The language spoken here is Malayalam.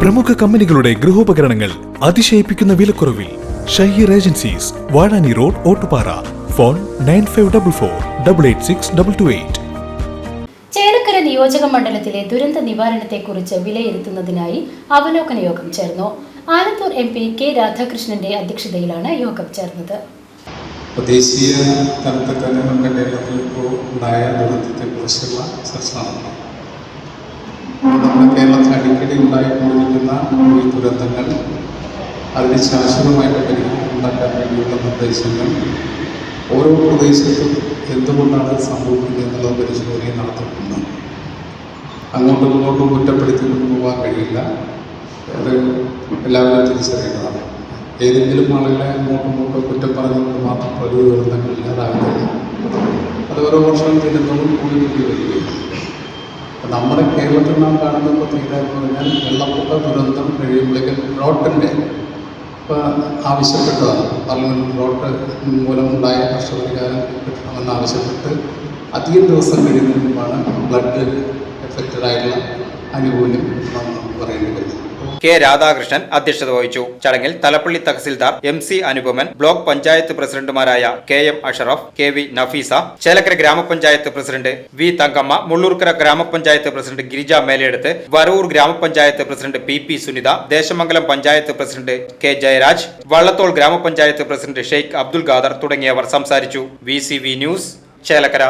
പ്രമുഖ കമ്പനികളുടെ ഗൃഹോപകരണങ്ങൾ അതിശയിപ്പിക്കുന്ന വിലക്കുറവിൽ Shaheer agencies Vazhani road Ottupara. Phone nine five double four double eight six double two eight. Chelakkara നിയോജക മണ്ഡലത്തിലെ ദുരന്ത നിവാരണത്തെക്കുറിച്ച് വിലയിരുത്തുന്നതിനായി അവലോകന യോഗം ചേർന്നു. ആലത്തൂർ എം പി കെ രാധാകൃഷ്ണന്റെ അധ്യക്ഷതയിലാണ് യോഗം ചേർന്നത്. ദേശീയ തലത്തിൽ തന്നെ നമ്മുടെ കേരളത്തിൽ ഇപ്പോൾ ഉണ്ടായ ദുരന്തത്തെക്കുറിച്ചുള്ള ചർച്ച നടന്നു നമ്മുടെ കേരളത്തിൽ അടിക്കടി ഉണ്ടായിക്കൊണ്ടിരിക്കുന്ന ഈ ദുരന്തങ്ങൾ അതിന് ശാശ്വതമായിട്ട് പരിഹാരം ഉണ്ടാക്കാൻ വേണ്ടിയുള്ള നിർദ്ദേശങ്ങൾ ഓരോ പ്രദേശത്തും എന്തുകൊണ്ടാണ് സംഭവിക്കുന്നത് എന്നുള്ള പരിശോധന നടത്തുന്നത് അങ്ങോട്ടും ഇങ്ങോട്ടും കുറ്റപ്പെടുത്തിക്കൊണ്ട് പോകാൻ കഴിയില്ല. അത് എല്ലാവരും തിരിച്ചറിയേണ്ടതാണ്. ഏതെങ്കിലും ആളുകളെ അങ്ങോട്ടും ഇങ്ങോട്ടും കുറ്റം പറഞ്ഞുകൊണ്ട് മാത്രം പ്രകൃതി ദുരന്തങ്ങൾ ഇല്ലാതാകുന്നില്ല അത് ഓരോ വർഷം ചെല്ലുന്നതും കൂടി കൂടി വരികയും നമ്മുടെ കേരളത്തിൽ നാം കാണുന്ന പ്രത്യേകത എന്ന് പറഞ്ഞാൽ വെള്ളപ്പൊക്ക ദുരന്തം കഴിയുമ്പോഴേക്കും റോട്ടിന്റെ ഇപ്പോൾ ആവശ്യപ്പെട്ടതാണ്. പാർലമെന്റ് റോട്ട് മൂലമുണ്ടായ നഷ്ടപരിഹാരം കിട്ടണമെന്ന് ആവശ്യപ്പെട്ട് അധികം ദിവസം കഴിയുന്നതിന് മുമ്പാണ് ബ്ലഡ് എഫക്റ്റഡ് ആയിട്ടുള്ള ആനുകൂല്യം നമുക്ക് പറയേണ്ടി വരുന്നത് കെ രാധാകൃഷ്ണൻ അധ്യക്ഷത വഹിച്ചു. ചടങ്ങിൽ Thalappilly tahsildar M C Anupaman block panchayat പ്രസിഡന്റുമാരായ K M Ashraf K V Nafeesa Chelakkara ഗ്രാമപഞ്ചായത്ത് പ്രസിഡന്റ് വി തങ്കമ്മ മുള്ളൂർക്കര ഗ്രാമപഞ്ചായത്ത് പ്രസിഡന്റ് ഗിരിജ മേലെടുത്ത് വരൂർ ഗ്രാമപഞ്ചായത്ത് president P P Sunitha Desamangalam panchayat president K Jayaraj Vallathol ഗ്രാമപഞ്ചായത്ത് പ്രസിഡന്റ് ഷെയ്ഖ് അബ്ദുൾ ഖാദർ തുടങ്ങിയവർ സംസാരിച്ചു. V news Chelakkara.